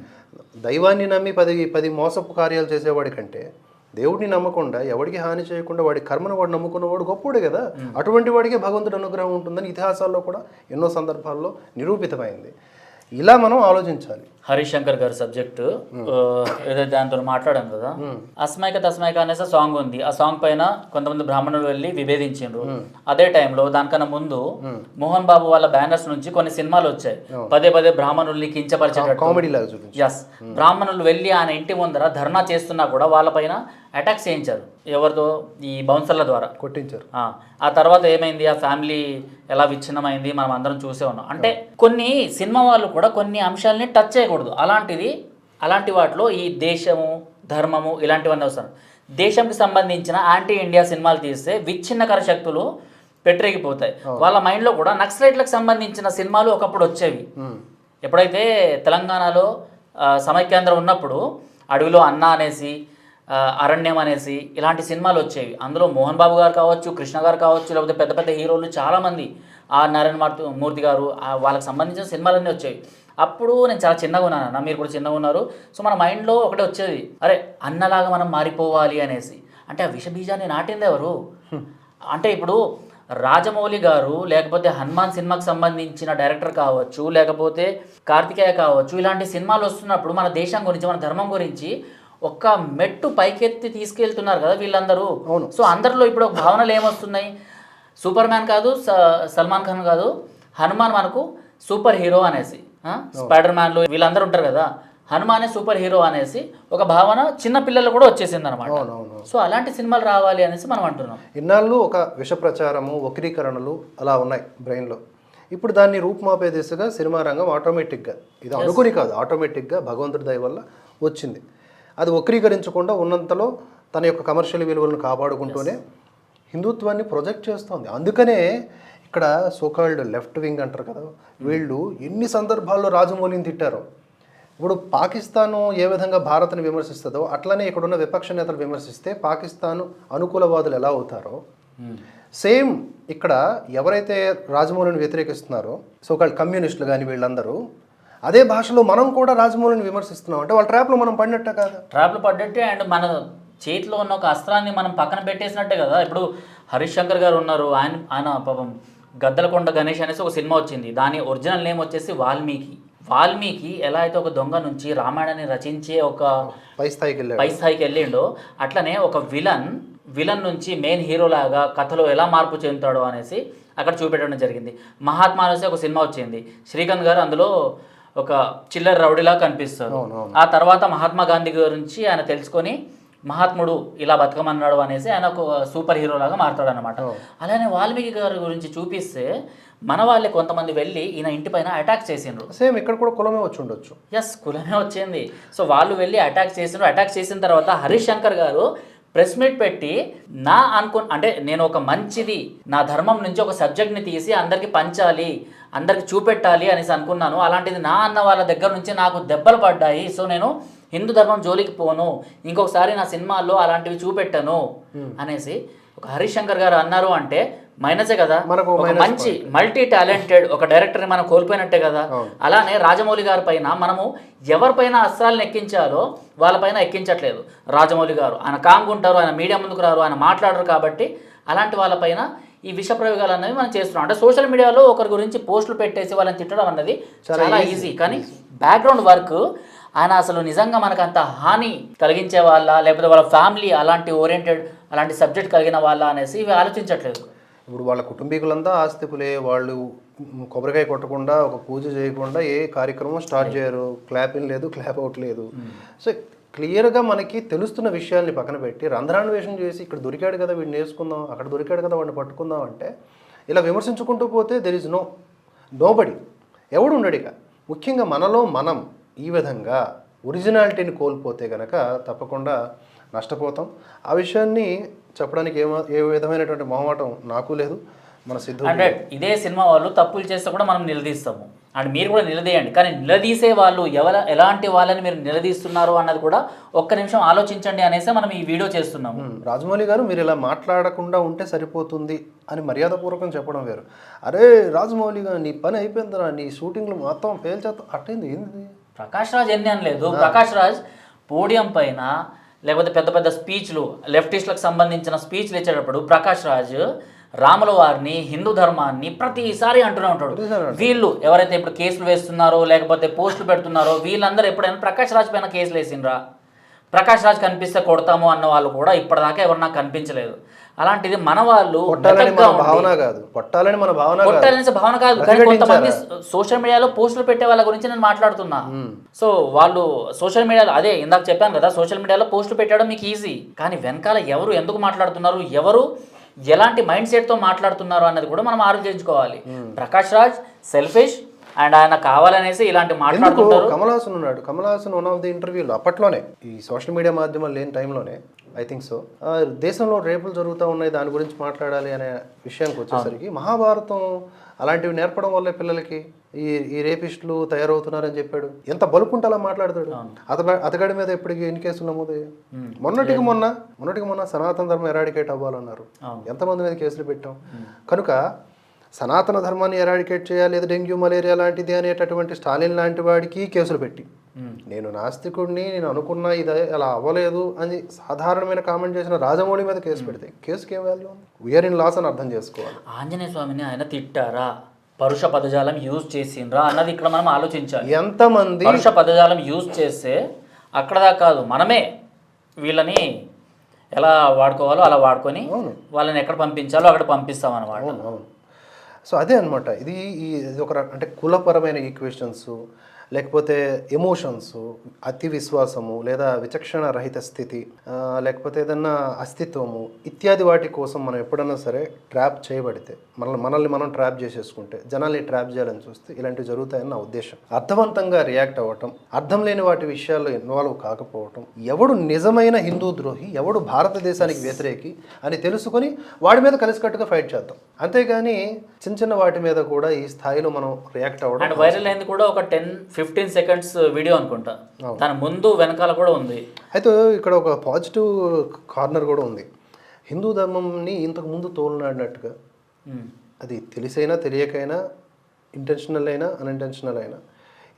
దైవాన్ని నమ్మి పది పది మోసపు కార్యాలు చేసేవాడి కంటే దేవుడిని నమ్మకుండా ఎవడికి హాని చేయకుండా వాడి కర్మను వాడు నమ్ముకున్నవాడు గొప్పవాడు కదా. అటువంటి వాడికి భగవంతుడు అనుగ్రహం ఉంటుందని ఇతిహాసాల్లో కూడా ఎన్నో సందర్భాల్లో నిరూపితమైంది. ఇలా మనం ఆలోచించాలి. హరీష్ శంకర్ గారి సబ్జెక్టు ఏదైతే దాంతో మాట్లాడాం కదా. అస్మైక తస్మైక అనేసి సాంగ్ ఉంది. ఆ సాంగ్ పైన కొంతమంది బ్రాహ్మణులు వెళ్ళి విభేదించిండ్రు. అదే టైంలో దానికన్నా ముందు మోహన్ బాబు వాళ్ళ బ్యానర్స్ నుంచి కొన్ని సినిమాలు వచ్చాయి. పదే పదే బ్రాహ్మణుల్ని కామెడీ చూపించి ఎస్ బ్రాహ్మణులు వెళ్ళి ఆయన ఇంటి ముందర ధర్నా చేస్తున్నా కూడా వాళ్ళపైన అటాక్స్ చేయించారు. ఎవరితో? ఈ బౌన్సర్ల ద్వారా. కొట్టించారు. ఆ, ఆ తర్వాత ఏమైంది? ఆ ఫ్యామిలీ ఎలా విచ్ఛిన్నమైంది? మనం అందరం చూసే ఉన్నాం. అంటే కొన్ని సినిమా వాళ్ళు కూడా కొన్ని అంశాలని టచ్ చేయకూడదు. అలాంటిది అలాంటి వాటిలో ఈ దేశము ధర్మము ఇలాంటివన్నీ వస్తాయి దేశంకి సంబంధించిన యాంటీ ఇండియా సినిమాలు తీస్తే విచ్ఛిన్నకర శక్తులు పెట్టరేగిపోతాయి వాళ్ళ మైండ్లో కూడా నక్సలైట్లకు సంబంధించిన సినిమాలు ఒకప్పుడు వచ్చేవి. ఎప్పుడైతే తెలంగాణలో సమైక్యాంధ్ర ఉన్నప్పుడు అడవిలో అన్న అనేసి అరణ్యం అనేసి ఇలాంటి సినిమాలు వచ్చేవి. అందులో మోహన్ బాబు గారు కావచ్చు కృష్ణ గారు కావచ్చు లేకపోతే పెద్ద పెద్ద హీరోలు చాలామంది ఆ నారాయణ మార్తి మూర్తి గారు ఆ వాళ్ళకి సంబంధించిన సినిమాలన్నీ వచ్చేవి. అప్పుడు నేను చాలా చిన్నగా ఉన్నాను అన్న. మీరు కూడా చిన్నగా ఉన్నారు. సో మన మైండ్లో ఒకటే వచ్చేది. అరే అన్నలాగా మనం మారిపోవాలి అనేసి. అంటే ఆ విష బీజాన్ని నాటింది ఎవరు? అంటే ఇప్పుడు రాజమౌళి గారు లేకపోతే హనుమాన్ సినిమాకి సంబంధించిన డైరెక్టర్ కావచ్చు లేకపోతే కార్తికేయ కావచ్చు ఇలాంటి సినిమాలు వస్తున్నప్పుడు మన దేశం గురించి మన ధర్మం గురించి ఒక్క మెట్టు పైకెత్తి తీసుకెళ్తున్నారు కదా వీళ్ళందరూ. అవును. సో అందరిలో ఇప్పుడు ఒక భావనలు ఏమొస్తున్నాయి? సూపర్ మ్యాన్ కాదు స- సల్మాన్ ఖాన్ కాదు హనుమాన్ మనకు సూపర్ హీరో అనేసి? స్పైడర్ మ్యాన్లు వీళ్ళందరూ ఉంటారు కదా హనుమానే సూపర్ హీరో అనేసి ఒక భావన చిన్న పిల్లలు కూడా వచ్చేసింది అనమాట సో అలాంటి సినిమాలు రావాలి అనేసి మనం అంటున్నాం. ఇన్నాళ్ళు ఒక విష ప్రచారము వక్రీకరణలు అలా ఉన్నాయి బ్రెయిన్లో. ఇప్పుడు దాన్ని రూపుమాపే దిశగా సినిమా రంగం ఆటోమేటిక్గా ఇది అనుకుని కాదు ఆటోమేటిక్గా భగవంతుడి దయ వల్ల వచ్చింది. అది వక్రీకరించకుండా ఉన్నంతలో తన యొక్క కమర్షియల్ విలువలను కాపాడుకుంటూనే హిందుత్వాన్ని ప్రొజెక్ట్ చేస్తోంది. అందుకనే ఇక్కడ సోకాల్డ్ లెఫ్ట్ వింగ్ అంటారు కదా వీళ్ళు ఎన్ని సందర్భాల్లో రాజమౌళిని తిట్టారో. ఇప్పుడు పాకిస్తాను ఏ విధంగా భారత్ని విమర్శిస్తుందో అట్లనే ఇక్కడున్న విపక్ష నేతలు విమర్శిస్తే పాకిస్తాన్ అనుకూలవాదులు ఎలా అవుతారో. సేమ్ ఇక్కడ ఎవరైతే రాజమౌళిని వ్యతిరేకిస్తున్నారో సోకాల్డ్ కమ్యూనిస్టులు కానీ వీళ్ళందరూ అదే భాషలో మనం కూడా రాజమౌళిని విమర్శిస్తున్నాం అంటే వాళ్ళ ట్రాప్లో మనం పడినట్టే కాదా. ట్రాప్లు పడ్డట్టే అండ్ మన చేతిలో ఉన్న ఒక అస్త్రాన్ని మనం పక్కన పెట్టేసినట్టే కదా. ఇప్పుడు హరీష్ శంకర్ గారు ఉన్నారు ఆయన ఆయన పాపం గద్దలకొండ గణేష్ అనేసి ఒక సినిమా వచ్చింది. దాని ఒరిజినల్ నేమ్ వచ్చేసి వాల్మీకి. వాల్మీకి ఎలా అయితే ఒక దొంగ నుంచి రామాయణాన్ని రచించే ఒక పై స్థాయికి పై స్థాయికి వెళ్ళిండో అట్లనే ఒక విలన్ విలన్ నుంచి మెయిన్ హీరో లాగా కథలో ఎలా మార్పు చెందుతాడో అనేసి అక్కడ చూపెట్టడం జరిగింది. మహాత్మా అనేసి ఒక సినిమా వచ్చింది. శ్రీకాంత్ గారు అందులో ఒక చిల్లర రౌడీలా కనిపిస్తారు. ఆ తర్వాత మహాత్మా గాంధీ గురించి ఆయన తెలుసుకొని మహాత్ముడు ఇలా బతకమన్నాడు అనేసి ఆయన ఒక సూపర్ హీరో లాగా మారుతాడు అనమాట అలానే వాల్మీకి గారి గురించి చూపిస్తే మన వాళ్ళే కొంతమంది వెళ్ళి ఈయన ఇంటిపైన అటాక్ చేసిండ్రు. సేమ్ ఇక్కడ కూడా కులమే వచ్చి ఉండొచ్చు. ఎస్ కులమే వచ్చింది. సో వాళ్ళు వెళ్ళి అటాక్ చేసిండ్రు. అటాక్ చేసిన తర్వాత హరీష్ శంకర్ గారు ప్రెస్ మీట్ పెట్టి నా అనుకు అంటే నేను ఒక మంచిది నా ధర్మం నుంచి ఒక సబ్జెక్ట్ని తీసి అందరికి పంచాలి అందరికి చూపెట్టాలి అనేసి అనుకున్నాను. అలాంటిది నా అన్న వాళ్ళ దగ్గర నుంచి నాకు దెబ్బలు పడ్డాయి. సో నేను హిందూ ధర్మం జోలికి పోను ఇంకొకసారి నా సినిమాల్లో అలాంటివి చూపెట్టాను అనేసి ఒక హరీష్ శంకర్ గారు అన్నారు అంటే మైనసే కదా. మనకు ఒక మంచి మల్టీ టాలెంటెడ్ ఒక డైరెక్టర్ని మనం కోల్పోయినట్టే కదా. అలానే రాజమౌళి గారి పైన మనము ఎవరిపైన అస్త్రాలను ఎక్కించాలో వాళ్ళపైన ఎక్కించట్లేదు రాజమౌళి గారు. ఆయన కామ్గా ఉంటారు ఆయన మీడియా ముందుకు రారు ఆయన మాట్లాడరు కాబట్టి అలాంటి వాళ్ళపైన ఈ విష ప్రయోగాలు అనేవి మనం చేస్తున్నాం. అంటే సోషల్ మీడియాలో ఒకరి గురించి పోస్టులు పెట్టేసి వాళ్ళని తిట్టడం అన్నది చాలా ఈజీ కానీ బ్యాక్గ్రౌండ్ వర్క్ ఆయన అసలు నిజంగా మనకు అంత హాని కలిగించే వాళ్ళ లేకపోతే వాళ్ళ ఫ్యామిలీ అలాంటి ఓరియంటెడ్ అలాంటి సబ్జెక్ట్ కలిగిన వాళ్ళ అనేసి ఇవి ఆలోచించట్లేదు. ఇప్పుడు వాళ్ళ కుటుంబీకులంతా ఆస్తికులే వాళ్ళు కొబ్బరికాయ కొట్టకుండా ఒక పూజ చేయకుండా ఏ కార్యక్రమం స్టార్ట్ చేయరు. క్లాప్ ఇన్ లేదు క్లాప్ అవుట్ లేదు. సో క్లియర్గా మనకి తెలుస్తున్న విషయాల్ని పక్కన పెట్టి రంధ్రాన్వేషణ చేసి ఇక్కడ దొరికాడు కదా వీడిని నేర్చుకుందాం అక్కడ దొరికాడు కదా వాడిని పట్టుకుందాం అంటే ఇలా విమర్శించుకుంటూ పోతే దెర్ ఇస్ నో నోబడి ఎవడు ఉండడు ఇక. ముఖ్యంగా మనలో మనం ఈ విధంగా ఒరిజినాలిటీని కోల్పోతే గనక తప్పకుండా నష్టపోతాం. ఆ విషయాన్ని చెప్పడానికి ఏ ఏ విధమైనటువంటి మొహమాటం నాకు లేదు. మన సిద్ధు అంటే ఇదే సినిమా వాళ్ళు తప్పులు చేస్తే కూడా మనం నిలదీస్తాము. అండ్ మీరు కూడా నిలదీయండి. కానీ నిలదీసే వాళ్ళు ఎవర ఎలాంటి వాళ్ళని మీరు నిలదీస్తున్నారు అన్నది కూడా ఒక్క నిమిషం ఆలోచించండి అనేసి మనం ఈ వీడియో చేస్తున్నాము. రాజమౌళి గారు మీరు ఇలా మాట్లాడకుండా ఉంటే సరిపోతుంది అని మర్యాదపూర్వకం చెప్పడం వేరు. అరే రాజమౌళి గారు నీ పని అయిపోయిందిరా నీ షూటింగ్లు మొత్తం ఫెయిల్ చేస్తా అట్టయింది ఏంది? ప్రకాష్ రాజ్ ఎన్ని అనలేదు ప్రకాష్ రాజ్ పోడియం పైన లేకపోతే పెద్ద పెద్ద స్పీచ్లు లెఫ్టిస్టులకు సంబంధించిన స్పీచ్లు ఇచ్చేటప్పుడు ప్రకాష్ రాజ్ రాముల వారిని హిందూ ధర్మాన్ని ప్రతిసారి అంటూనే ఉంటాడు. వీళ్ళు ఎవరైతే ఇప్పుడు కేసులు వేస్తున్నారో లేకపోతే పోస్టులు పెడుతున్నారో వీళ్ళందరూ ఎప్పుడైనా ప్రకాష్ రాజ్ పైన కేసులు వేసిండ్రా ప్రకాష్ రాజ్ కనిపిస్తే కొడతాము అన్న వాళ్ళు కూడా ఇప్పటిదాకా ఎవరు నాకు కనిపించలేదు. అలాంటిది మన వాళ్ళు భావన కాదు. కొట్టాలని మన భావన కాదు. కొట్టాలనేసి భావన కాదు. కానీ కొంతమంది సోషల్ మీడియాలో పోస్టులు పెట్టే వాళ్ళ గురించి నేను మాట్లాడుతున్నా. సో వాళ్ళు సోషల్ మీడియాలో అదే ఇందాక చెప్పాను కదా సోషల్ మీడియాలో పోస్టులు పెట్టడం మీకు ఈజీ. కానీ వెనకాల ఎవరు ఎందుకు మాట్లాడుతున్నారు? ఎవరు ఎలాంటి మైండ్ సెట్తో మాట్లాడుతున్నారు అన్నది కూడా మనం ఆలోచించుకోవాలి ప్రకాష్ రాజ్ సెల్ఫిష్ అండ్ ఆయన కావాలనేసి ఇలాంటి ఎందుకు? మాట్లాడుతుంటారు. కమల్ హాసన్ ఉన్నాడు. Kamal Haasan one of the ఇంటర్వ్యూలో అప్పట్లోనే ఈ సోషల్ మీడియా మాధ్యమాలు లేని టైంలోనే ఐ థింక్ సో దేశంలో రేపులు జరుగుతూ ఉన్నాయి దాని గురించి మాట్లాడాలి అనే విషయానికి వచ్చేసరికి మహాభారతం అలాంటివి నేర్పడం వల్లే పిల్లలకి ఈ ఈ రేపిస్టులు తయారవుతున్నారని చెప్పాడు. ఎంత బలుపుంటే అలా మాట్లాడతాడు అతడ అతగాడి మీద ఇప్పటికి ఎన్ని కేసులు నమోదయ్యాయి? మొన్నటికి మొన్న మొన్నటికి మొన్న సనాతన ధర్మం ఎరాడికేట్ అవ్వాలన్నారు. ఎంతమంది మీద కేసులు పెట్టాం? కనుక సనాతన ధర్మాన్ని ఎరాడికేట్ చేయాలి లేదా డెంగ్యూ మలేరియా లాంటిది అనేటటువంటి స్టాలిన్ లాంటి వాడికి కేసులు పెట్టి. నేను నాస్తికుడిని నేను అనుకున్నా ఇది అలా అవ్వలేదు అని సాధారణమైన కామెంట్ చేసిన రాజమౌళి మీద కేసు పెడితే కేసుకి ఏం వాల్యూ వీఆర్ ఇన్ లాస్ అని అర్థం చేసుకోవాలి. ఆంజనేయ స్వామిని ఆయన తిట్టారా? పరుష పదజాలం యూజ్ చేసిండ్రా అన్నది ఇక్కడ మనం ఆలోచించాలి. ఎంతమంది పరుష పదజాలం యూజ్ చేస్తే అక్కడ దాకా కాదు మనమే వీళ్ళని ఎలా వాడుకోవాలో అలా వాడుకొని వాళ్ళని ఎక్కడ పంపించాలో అక్కడ పంపిస్తాం అవును సో అదే అనమాట ఇది ఈ ఇది ఒక అంటే కులపరమైన ఈక్వేషన్స్ లేకపోతే ఎమోషన్స్ అతి విశ్వాసము లేదా విచక్షణ రహిత స్థితి లేకపోతే ఏదన్నా అస్తిత్వము ఇత్యాది వాటి కోసం మనం ఎప్పుడన్నా సరే ట్రాప్ చేయబడితే మనల్ని మనల్ని మనం ట్రాప్ చేసేసుకుంటే జనాల్ని ట్రాప్ చేయాలని చూస్తే ఇలాంటివి జరుగుతాయని నా ఉద్దేశం. అర్థవంతంగా రియాక్ట్ అవ్వటం అర్థం లేని వాటి విషయాల్లో ఇన్వాల్వ్ కాకపోవటం ఎవడు నిజమైన హిందూ ద్రోహి ఎవడు భారతదేశానికి వ్యతిరేకి అని తెలుసుకొని వాడి మీద కలిసికట్టుగా ఫైట్ చేద్దాం. అంతేగాని చిన్న చిన్న వాటి మీద కూడా ఈ స్థాయిలో మనం రియాక్ట్ అవ్వడం వైరల్ అయింది కూడా ఒక టెన్ ఫిఫ్టీన్ సెకండ్స్ వీడియో అనుకుంటా. దాని ముందు వెనకాల కూడా ఉంది. అయితే ఇక్కడ ఒక పాజిటివ్ కార్నర్ కూడా ఉంది. హిందూ ధర్మంని ఇంతకు ముందు తోలనాడినట్టుగా. అది తెలిసైనా తెలియకైనా ఇంటెన్షనల్ అయినా అన్ఇంటెన్షనల్ అయినా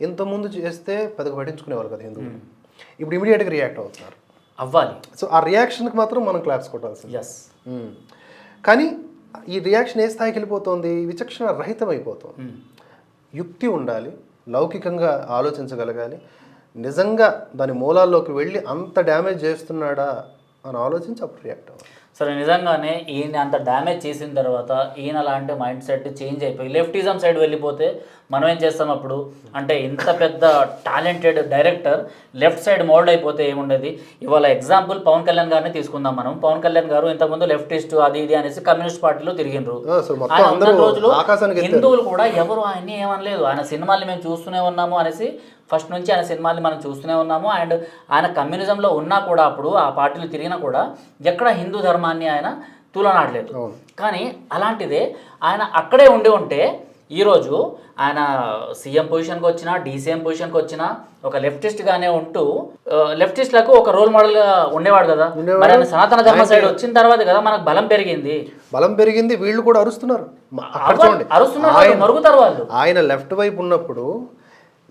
ఇంతకుముందు చేస్తే పెద్దగా పట్టించుకునేవాళ్ళు కదా హిందువులు. ఇప్పుడు ఇమీడియట్గా రియాక్ట్ అవుతున్నారు. అవ్వాలి. సో ఆ రియాక్షన్కి మాత్రం మనం క్లాప్స్ కొట్టాల్సింది. ఎస్. కానీ ఈ రియాక్షన్ ఏ స్థాయికి వెళ్ళిపోతుంది? విచక్షణ రహితం అయిపోతుంది యుక్తి ఉండాలి. లౌకికంగా ఆలోచించగలగాలి. నిజంగా దాని మూలాల్లోకి వెళ్ళి అంత డ్యామేజ్ చేస్తున్నాడా అని ఆలోచించి అప్పుడు రియాక్ట్ అవ్వాలి. సరే నిజంగానే ఈయన అంత డ్యామేజ్ చేసిన తర్వాత ఈయన లాంటి మైండ్ సెట్ చేంజ్ అయిపోయి లెఫ్టిజం సైడ్ వెళ్ళిపోతే మనం ఏం చేస్తాం అప్పుడు? అంటే ఇంత పెద్ద talented director left side mould అయిపోతే ఏముండేది? ఇవాళ ఎగ్జాంపుల్ పవన్ కళ్యాణ్ గారిని తీసుకుందాం మనం. పవన్ కళ్యాణ్ గారు ఇంతకుముందు లెఫ్టిస్ట్ అది ఇది అనేసి కమ్యూనిస్ట్ పార్టీలో అందరూ రోజులు. హిందువులు కూడా ఎవరు ఆయన్ని ఏమనలేదు. ఆయన సినిమాల్ని మేము చూస్తూనే ఉన్నాము అనేసి ఫస్ట్ నుంచి ఆయన సినిమాల్ని మనం చూస్తూనే ఉన్నాము. అండ్ ఆయన కమ్యూనిజంలో ఉన్నా కూడా అప్పుడు ఆ పార్టీలు తిరిగినా కూడా ఎక్కడ హిందూ ధర్మాన్ని ఆయన తూలనాడలేదు. కానీ అలాంటిదే ఆయన అక్కడే ఉండి ఉంటే ఈరోజు ఆయన సీఎం పొజిషన్కి వచ్చినా డీసీఎం పొజిషన్కి వచ్చినా ఒక లెఫ్టిస్ట్గానే ఉంటూ లెఫ్టిస్ట్లకు ఒక రోల్ మోడల్గా ఉండేవాడు కదా. మరి ఆయన సనాతన ధర్మ సైడ్ వచ్చిన తర్వాత కదా మనకు బలం పెరిగింది. బలం పెరిగింది వీళ్ళు కూడా అరుస్తున్నారు. అరుస్తున్నారు మరుగుతారు వాళ్ళు. ఆయన లెఫ్ట్ వైపు ఉన్నప్పుడు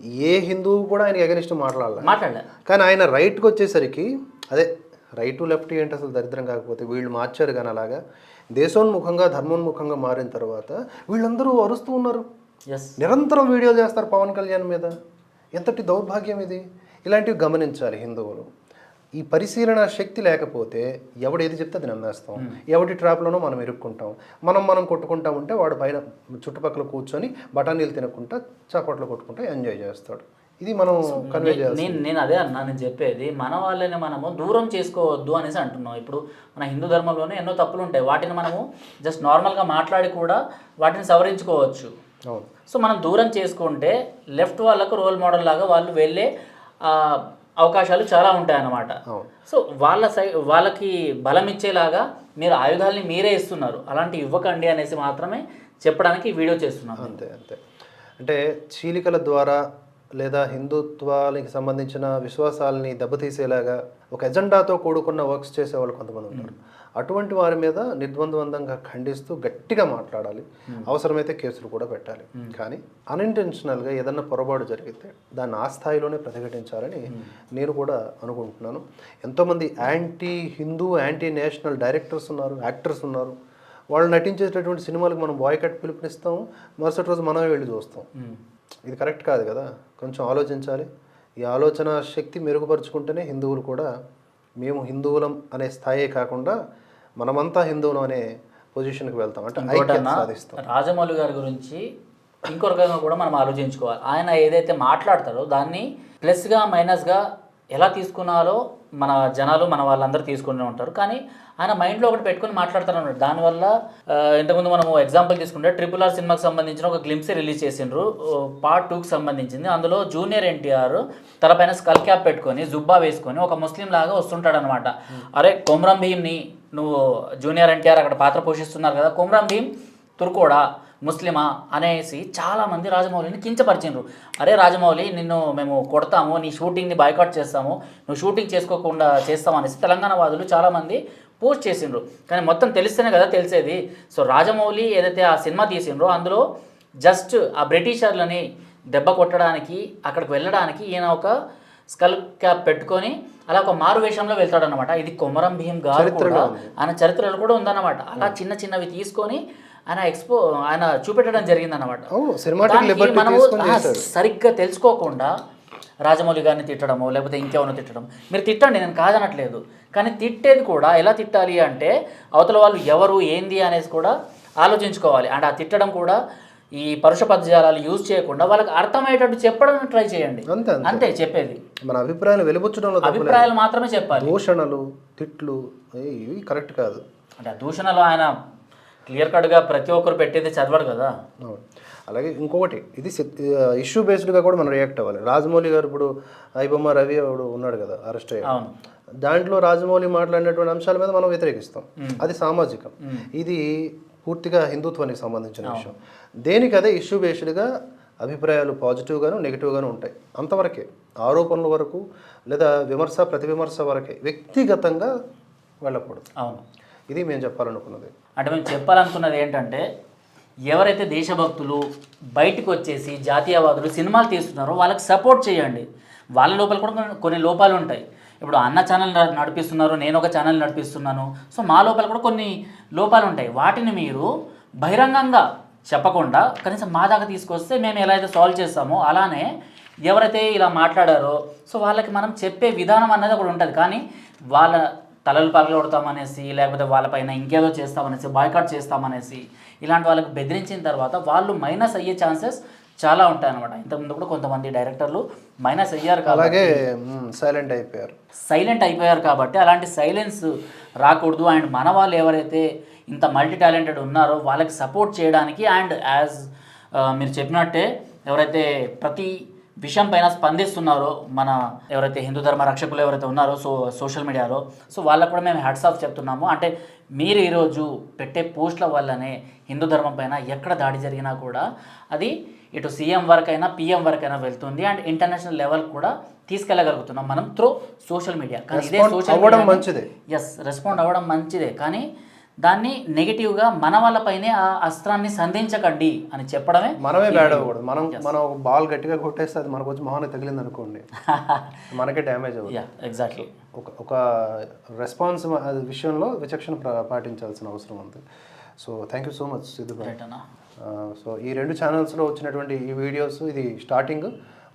ఏ హిందువు కూడా ఆయన ఎగనిస్ట్ మాట్లాడాలి. మాట్లాడలే. కానీ ఆయన రైట్కి వచ్చేసరికి అదే రైట్ లెఫ్ట్ ఏంటి అసలు దరిద్రం కాకపోతే వీళ్ళు మార్చారు కానీ అలాగా దేశోన్ముఖంగా ధర్మోన్ముఖంగా మారిన తర్వాత వీళ్ళందరూ అరుస్తూ ఉన్నారు. ఎస్ నిరంతరం వీడియోలు చేస్తారు పవన్ కళ్యాణ్ మీద. ఎంతటి దౌర్భాగ్యం ఇది? ఇలాంటివి గమనించాలి హిందువులు. ఈ పరిశీలన శక్తి లేకపోతే ఎవడు ఏది చెప్తే అది నమ్మేస్తాం. ఎవడి ట్రాప్లోనో మనం ఇరుక్కుంటాం. మనం మనం కొట్టుకుంటా ఉంటే వాడు పైన చుట్టుపక్కల కూర్చొని బఠానీలు తినకుండా చప్పట్లు కొట్టుకుంటా ఎంజాయ్ చేస్తాడు. ఇది మనం కన్వే నేను నేను అదే అన్నా నేను చెప్పేది మన వాళ్ళని మనము దూరం చేసుకోవద్దు అనేసి అంటున్నాం. ఇప్పుడు మన హిందూ ధర్మంలోనే ఎన్నో తప్పులు ఉంటాయి. వాటిని మనము జస్ట్ నార్మల్గా మాట్లాడి కూడా వాటిని సవరించుకోవచ్చు. సో మనం దూరం చేసుకుంటే లెఫ్ట్ వాళ్ళకు రోల్ మోడల్ లాగా వాళ్ళు వెళ్ళే అవకాశాలు చాలా ఉంటాయి అన్నమాట అవును. సో వాళ్ళ సై వాళ్ళకి బలం ఇచ్చేలాగా మీరు ఆయుధాలని మీరే ఇస్తున్నారు. అలాంటి ఇవ్వకండి అనేసి మాత్రమే చెప్పడానికి వీడియో చేస్తున్నాం అంతే అంతే. అంటే చీలికల ద్వారా లేదా హిందుత్వానికి సంబంధించిన విశ్వాసాలని దెబ్బతీసేలాగా ఒక ఎజెండాతో కూడుకున్న వర్క్స్ చేసే వాళ్ళు కొంతమంది ఉంటారు. అటువంటి వారి మీద నిర్ద్వంద్వందంగా ఖండిస్తూ గట్టిగా మాట్లాడాలి. అవసరమైతే కేసులు కూడా పెట్టాలి. కానీ అన్ఇంటెన్షనల్గా ఏదన్నా పొరపాటు జరిగితే దాన్ని ఆ స్థాయిలోనే ప్రతిఘటించాలని నేను కూడా అనుకుంటున్నాను. ఎంతోమంది anti Hindu anti national directors ఉన్నారు యాక్టర్స్ ఉన్నారు. వాళ్ళు నటించేటటువంటి సినిమాలకు మనం బాయ్ కట్ పిలుపునిస్తాం. మరుసటి రోజు మనమే వెళ్ళి చూస్తాం. ఇది కరెక్ట్ కాదు కదా? కొంచెం ఆలోచించాలి. ఈ ఆలోచన శక్తి మెరుగుపరుచుకుంటేనే హిందువులు కూడా మేము హిందువులం అనే స్థాయే కాకుండా మనమంతా హిందువులం అనే పొజిషన్కి వెళ్తాం. అంటే సాధిస్తాం. రాజమౌళి గారి గురించి ఇంకో రకంగా కూడా మనం ఆలోచించుకోవాలి. ఆయన ఏదైతే మాట్లాడతారో దాన్ని ప్లస్గా మైనస్గా ఎలా తీసుకున్నారో మన జనాలు మన వాళ్ళందరూ తీసుకునే ఉంటారు. కానీ ఆయన మైండ్లో ఒకటి పెట్టుకొని మాట్లాడుతూనే ఉంటారు దానివల్ల ఇంతకుముందు మనం ఎగ్జాంపుల్ తీసుకుంటే ట్రిపుల్ ఆర్ సినిమాకి సంబంధించిన ఒక గ్లిమ్స్ రిలీజ్ చేసిండ్రు. పార్ట్ టూకి సంబంధించింది. అందులో జూనియర్ ఎన్టీఆర్ తలపైన స్కల్ క్యాప్ పెట్టుకొని జుబ్బా వేసుకొని ఒక ముస్లిం లాగా వస్తుంటాడు అనమాట అరే కొమ్రం భీమ్ని నువ్వు జూనియర్ ఎన్టీఆర్ అక్కడ పాత్ర పోషిస్తున్నారు కదా కొమ్రం భీమ్ తుర్కోడా ముస్లిమా అనేసి చాలామంది రాజమౌళిని కించపరిచిండ్రు. అరే రాజమౌళి నిన్ను మేము కొడతాము నీ షూటింగ్ని బాయ్కాట్ చేస్తాము నువ్వు షూటింగ్ చేసుకోకుండా చేస్తాము అనేసి తెలంగాణ వాదులు చాలామంది పోస్ట్ చేసిండ్రు. కానీ మొత్తం తెలిస్తేనే కదా తెలిసేది. సో రాజమౌళి ఏదైతే ఆ సినిమా తీసిండ్రో అందులో జస్ట్ ఆ బ్రిటిషర్లని దెబ్బ కొట్టడానికి అక్కడికి వెళ్ళడానికి ఈయన ఒక స్కల్ క్యాప్ పెట్టుకొని అలా ఒక మారు వేషంలో వెళ్తాడనమాట ఇది కొమరం భీం గారు కూడా. ఆయన చరిత్రలో కూడా ఉందన్నమాట. అలా చిన్న చిన్నవి తీసుకొని ఆయన ఎక్స్పో ఆయన చూపెట్టడం జరిగిందన్నమాట. మనము సరిగ్గా తెలుసుకోకుండా రాజమౌళి గారిని తిట్టడము లేకపోతే ఇంకెవరినో తిట్టడం. మీరు తిట్టండి నేను కాదనట్లేదు. కానీ తిట్టేది కూడా ఎలా తిట్టాలి అంటే అవతల వాళ్ళు ఎవరు ఏంది అనేసి కూడా ఆలోచించుకోవాలి. అండ్ ఆ తిట్టడం కూడా ఈ పరుష పదజాలాలు యూజ్ చేయకుండా వాళ్ళకి అర్థమయ్యేటట్టు చెప్పడం ట్రై చేయండి. అంతే చెప్పేది. మన అభిప్రాయాలు వెలుబుచ్చడంలో. అభిప్రాయాలు మాత్రమే చెప్పాలి. దూషణలు తిట్లు ఇవి కరెక్ట్ కాదు. అంటే ఆ దూషణలో ఆయన క్లియర్ కట్గా ప్రతి ఒక్కరు పెట్టేది చదవడు కదా. అలాగే ఇంకొకటి ఇది ఇష్యూ బేస్డ్గా కూడా మనం రియాక్ట్ అవ్వాలి. రాజమౌళి గారు ఇప్పుడు ఐబొమ్మ రవి వాడు ఉన్నాడు కదా అరెస్ట్ అయ్యాడు. దాంట్లో రాజమౌళి మాట్లాడినటువంటి అంశాల మీద మనం వ్యతిరేకిస్తాం. అది సామాజికం. ఇది పూర్తిగా హిందుత్వానికి సంబంధించిన విషయం. దేనికి అదే ఇష్యూ బేస్డ్గా అభిప్రాయాలు పాజిటివ్గాను నెగిటివ్గాను ఉంటాయి. అంతవరకే ఆరోపణల వరకు లేదా విమర్శ ప్రతి విమర్శ వరకే వ్యక్తిగతంగా వెళ్ళకూడదు. అవును. ఇది మేము చెప్పాలనుకున్నది. అంటే మేము చెప్పాలనుకున్నది ఏంటంటే ఎవరైతే దేశభక్తులు బయటకు వచ్చేసి జాతీయవాదులు సినిమాలు తీస్తున్నారో వాళ్ళకి సపోర్ట్ చేయండి. వాళ్ళ లోపల కూడా కొన్ని- కొన్ని లోపాలు ఉంటాయి. ఇప్పుడు అన్న ఛానల్ నడిపిస్తున్నారు నేను ఒక ఛానల్ నడిపిస్తున్నాను. సో మా లోపల కూడా కొన్ని లోపాలు ఉంటాయి. వాటిని మీరు బహిరంగంగా చెప్పకుండా కనీసం మా దాకా తీసుకొస్తే మేము ఎలా అయితే సాల్వ్ చేస్తామో అలానే ఎవరైతే ఇలా మాట్లాడారో సో వాళ్ళకి మనం చెప్పే విధానం అన్నది ఒకటి ఉంటుంది. కానీ వాళ్ళ తలలు పగలగొడతామనేసి లేకపోతే వాళ్ళపైన ఇంకేదో చేస్తామనేసి బాయ్కాట్ చేస్తామనేసి ఇలాంటి వాళ్ళకి బెదిరించిన తర్వాత వాళ్ళు మైనస్ అయ్యే ఛాన్సెస్ చాలా ఉంటాయి అనమాట ఇంతకుముందు కూడా కొంతమంది డైరెక్టర్లు మైనస్ అయ్యారు అలాగే సైలెంట్ అయిపోయారు. సైలెంట్ అయిపోయారు కాబట్టి అలాంటి సైలెన్స్ రాకూడదు. అండ్ మన వాళ్ళు ఎవరైతే ఇంత మల్టీ టాలెంటెడ్ ఉన్నారో వాళ్ళకి సపోర్ట్ చేయడానికి అండ్ యాజ్ మీరు చెప్పినట్టే ఎవరైతే ప్రతి విషయం పైన స్పందిస్తున్నారో మన ఎవరైతే హిందూ ధర్మ రక్షకులు ఎవరైతే ఉన్నారో సో సోషల్ మీడియాలో సో వాళ్ళకు కూడా మేము హెడ్స్ ఆఫ్ చెప్తున్నాము. అంటే మీరు ఈరోజు పెట్టే పోస్టుల వల్లనే హిందూ ధర్మం పైన ఎక్కడ దాడి జరిగినా కూడా అది ఇటు సీఎం వరకైనా పిఎం వరకైనా వెళ్తుంది. అండ్ ఇంటర్నేషనల్ లెవెల్ కూడా తీసుకెళ్ళగలుగుతున్నాం మనం త్రూ సోషల్ మీడియా. కానీ ఇదే సోషల్ మంచిదే. ఎస్ రెస్పాండ్ అవ్వడం మంచిదే. కానీ దాన్ని నెగిటివ్గా మన వాళ్ళపైనే ఆ అస్త్రాన్ని సంధించకండి అని చెప్పడమే మనమే బ్యాడ్ అవ్వకూడదు. మనం మనం బాల్ గట్టిగా కొట్టేస్తే అది మనకు వచ్చి మొహాన్ని తగిలింది అనుకోండి. మనకే డ్యామేజ్ అవ్వదు. యా ఎగ్జాక్ట్లీ ఒక ఒక రెస్పాన్స్ విషయంలో విచక్షణ పాటించాల్సిన అవసరం ఉంది. So thank you so much Siddhu so ఈ రెండు ఛానల్స్లో వచ్చినటువంటి ఈ వీడియోస్ ఇది స్టార్టింగ్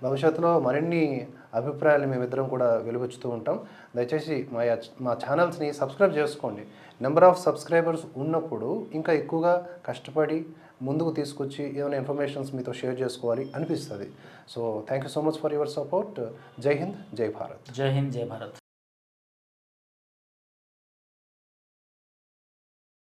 భవిష్యత్తులో మరిన్ని అభిప్రాయాలు మేమిద్దరం కూడా వెలువచ్చుతూ ఉంటాం. దయచేసి మా మా ఛానల్స్ని సబ్స్క్రైబ్ చేసుకోండి. నెంబర్ ఆఫ్ సబ్స్క్రైబర్స్ ఉన్నప్పుడు ఇంకా ఎక్కువగా కష్టపడి ముందుకు తీసుకొచ్చి ఏమైనా ఇన్ఫర్మేషన్స్ మీతో షేర్ చేసుకోవాలి అనిపిస్తుంది. So thank you so much for your support జై హింద్ జై భారత్ జై హింద్ జై భారత్